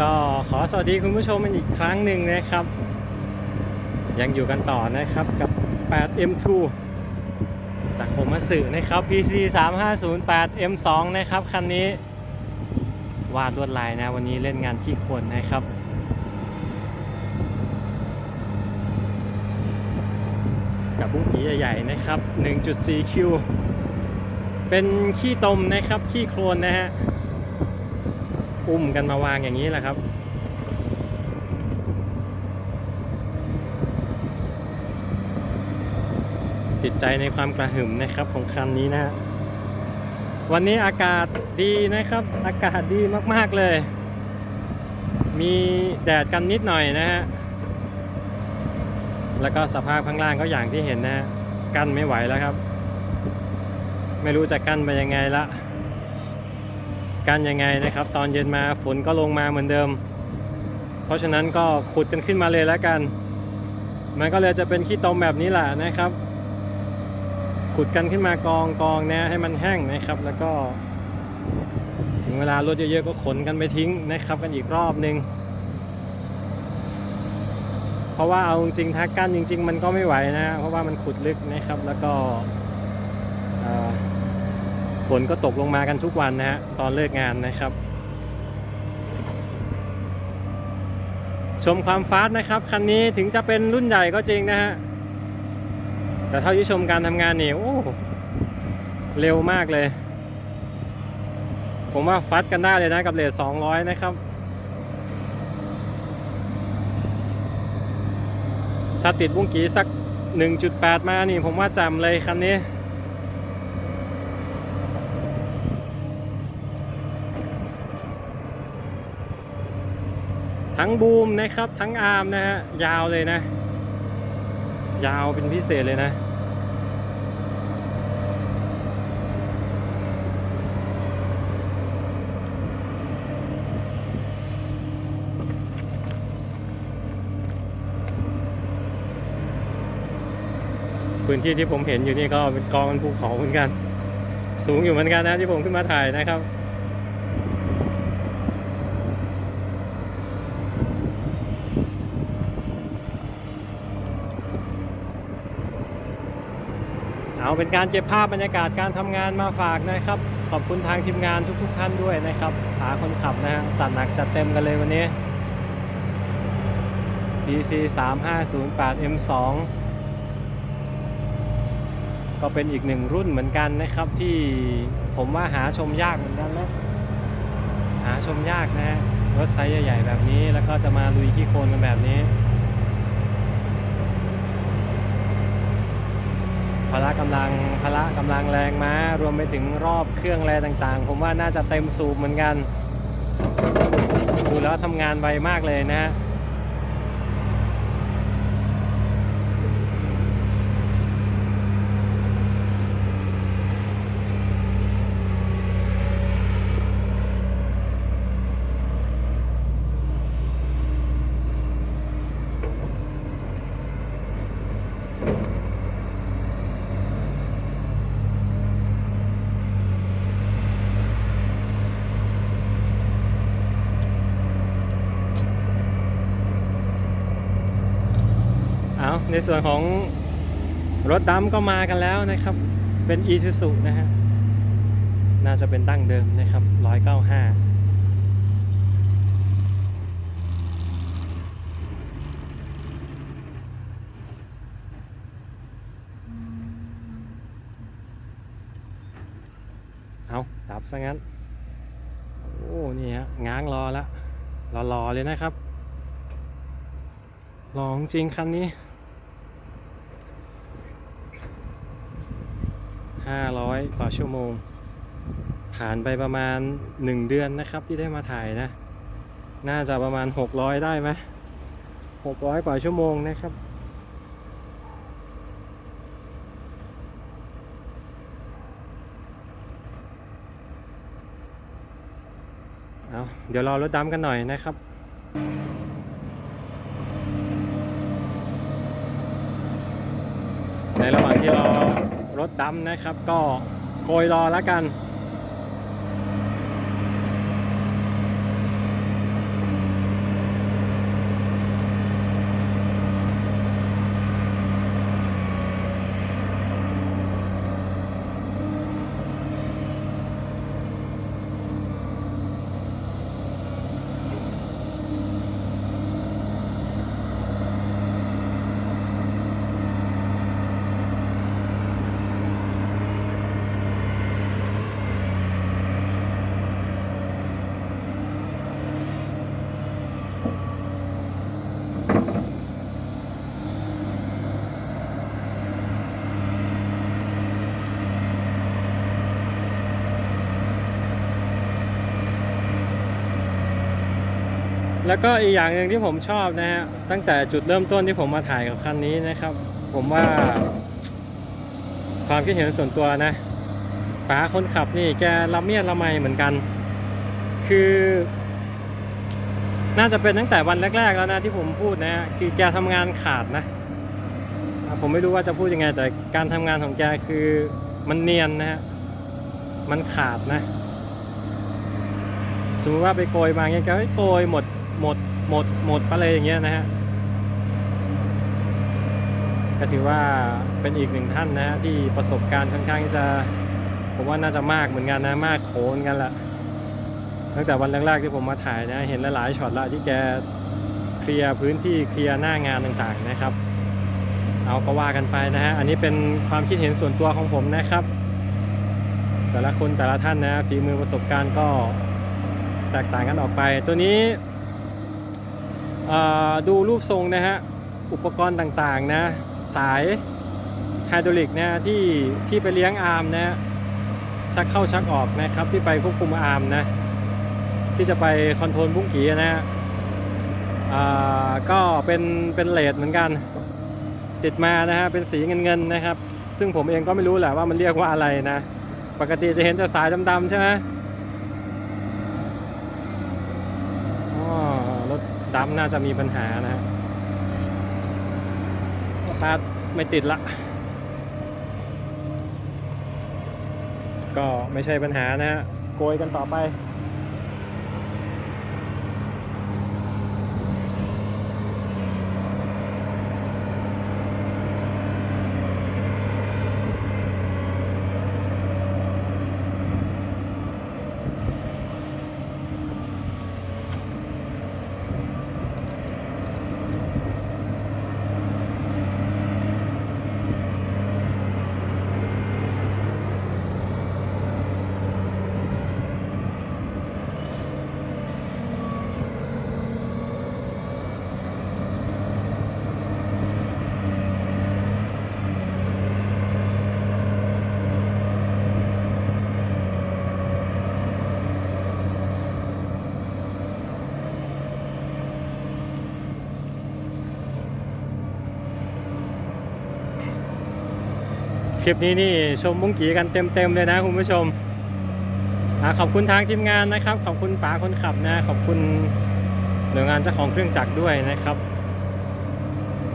ก็ขอสวัสดีคุณผู้ชมอีกครั้งหนึ่งนะครับ ยังอยู่กันต่อนะครับกับ 8M2 จากโคมัสึนะครับ PC 3508 M2 นะครับคันนี้วาดลวดลายนะ วันนี้เล่นงานที่คนนะครับกับบุ้งผีใหญ่ๆนะครับ 1.4คิวเป็นขี้ตมนะครับ ขี้โคลนนะฮะ อุ้มกันมาวางอย่างนี้แหละครับ ติดใจในความกระหึ่มนะครับของคันนี้นะฮะวันนี้อากาศดีนะครับ อากาศดีมากๆเลย มีแดดกันนิดหน่อยนะฮะแล้วก็สภาพข้างล่างก็อย่างที่เห็นนะฮะกั้นไม่ไหวแล้วครับ ไม่รู้จะกั้นไปยังไงละ กันยังไงนะครับ ตอนเย็นมาฝนก็ลงมาเหมือนเดิม เพราะฉะนั้นก็ขุดกันขึ้นมาเลยแล้วกัน มันก็เลยจะเป็นขี้ตมแบบนี้แหละนะครับ ขุดกันขึ้นมากองกองนะให้มันแห้งนะครับ แล้วก็ ถึงเวลารถเยอะๆก็ขนกันไปทิ้งนะครับ กันอีกรอบนึงเพราะว่าเอาจริงๆถ้ากั้นจริง ๆ มันก็ไม่ไหวนะ เพราะว่ามันขุดลึกนะครับ แล้วก็ นก็ตกลงมากันทุกวันนะฮะตอนเลิกงานนะครับ ชมความฟาสต์นะครับคันนี้ถึงจะเป็นรุ่นใหญ่ก็จริงนะฮะแต่เท่าที่ชมการทำงานนี่โอ้เร็วมากเลย ผมว่าฟัดกันได้เลยนะกับเลท200นะครับถ้าติดบุ้งกีสัก 1.8 มานี่ผมว่าจำเลยคันนี้ ทั้งบูมนะครับ ทั้งอาร์มนะฮะยาวเลยนะ ยาวเป็นพิเศษเลยนะ พื้นที่ที่ผมเห็นอยู่นี่ก็เป็นกองเป็นภูเขาเหมือนกัน สูงอยู่เหมือนกันนะที่ผมขึ้นมาถ่ายนะครับ เอาเป็นการเก็บภาพบรรยากาศการทำงานมาฝากนะครับ ขอบคุณทางทีมงานทุกๆท่านด้วยนะครับหาคนขับนะฮะจัดหนักจัดเต็มกันเลยวันนี้ DC 3508 M2 ก็เป็นอีกหนึ่งรุ่นเหมือนกันนะครับ ที่ผมว่าหาชมยากเหมือนกันนะหาชมยากนะฮะรถไซส์ใหญ่ๆแบบนี้แล้วก็จะมาลุยขี้โคลนกันแบบนี้ พละกำลังพละกำลังแรงม้ารวมไปถึงรอบเครื่องแรงต่างๆ ผมว่าน่าจะเต็มสูบเหมือนกันดูแล้วทำงานไวมากเลยนะฮะ ในส่วนของรถดำก็มากันแล้วนะครับ เป็น e s u z u นะฮะ น่าจะเป็นดั้งเดิมนะครับ 195เอาดับซะงั้น โอ้ นี่ฮะ ง้างรอแล้วรอเลยนะครับ รอจริงคันนี้ 500 กว่าชั่วโมง ผ่านไปประมาณ 1 เดือนนะครับที่ได้มาถ่ายนะ น่าจะประมาณ 600 ได้ไหม600 กว่าชั่วโมงนะครับเอาเดี๋ยวรอรถดำกันหน่อยนะครับในระหว่างที่รอ รถดำนะครับ ก็โกยรอแล้วกัน แล้วก็อีกอย่างหนึ่งที่ผมชอบนะฮะตั้งแต่จุดเริ่มต้นที่ผมมาถ่ายกับคันนี้นะครับ ผมว่า ความคิดเห็นส่วนตัวนะป๋าคนขับนี่แกละเมียดละไมเหมือนกัน คือ น่าจะเป็นตั้งแต่วันแรก ๆ แล้วนะที่ผมพูดนะฮะคือแกทำงานขาดนะผมไม่รู้ว่าจะพูดยังไง แต่การทำงานของแกคือมันเนียนนะฮะมันขาดนะ สมมติว่าไปโกยมาเงี้ยแกก็โกยหมด หมดหมดหมดไปเลยอย่างเงี้ยนะฮะก็ถือว่าเป็นอีกหนึ่งท่านนะฮะที่ประสบการณ์ค่อนข้างจะผมว่าน่าจะมากเหมือนกันนะมากโขนกันละตั้งแต่วันแรกๆที่ผมมาถ่ายนะ เห็นหลายๆช็อตละที่แกเคลียร์พื้นที่เคลียร์หน้างานต่างๆนะครับ เอาก็ว่ากันไปนะฮะอันนี้เป็นความคิดเห็นส่วนตัวของผมนะครับ แต่ละคนแต่ละท่านนะฝีมือประสบการณ์ก็แตกต่างกันออกไปตัวนี้ ดูรูปทรงนะฮะ อุปกรณ์ต่างๆนะ สายไฮดรอลิกนะที่ที่ไปเลี้ยงอาร์มนะชักเข้าชักออกนะครับ ที่ไปควบคุมอาร์มนะ ที่จะไปคอนโทรลบุ้งกีนะฮะก็เป็นเป็นเลดเหมือนกัน ติดมานะฮะเป็นสีเงินเงินๆนะครับ ซึ่งผมเองก็ไม่รู้แหละว่ามันเรียกว่าอะไรนะ ปกติจะเห็นแต่สายดำๆใช่ไหมอ๋อ รถดำน่าจะมีปัญหานะฮะสตาร์ทไม่ติดละ ก็ไม่ใช่ปัญหานะฮะโกยกันต่อไป คลิปนี้นี่ชมบุ้งกีกันเต็มๆเลยนะคุณผู้ชมขอบคุณทางทีมงานนะครับ ขอบคุณป๋าคนขับนะ ขอบคุณหน่วยงานเจ้าของเครื่องจักรด้วยนะครับ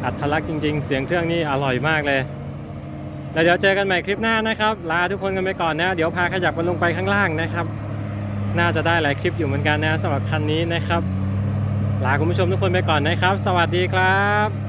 อัตลักษณ์จริง ๆ เสียงเครื่องนี่อร่อยมากเลย แล้วเดี๋ยวเจอกันใหม่คลิปหน้านะครับ ลาทุกคนกันไปก่อนนะ เดี๋ยวพาขยับกันลงไปข้างล่างนะครับ น่าจะได้หลายคลิปอยู่เหมือนกันนะสำหรับคันนี้นะครับ ลาคุณผู้ชมทุกคนไปก่อนนะครับ สวัสดีครับ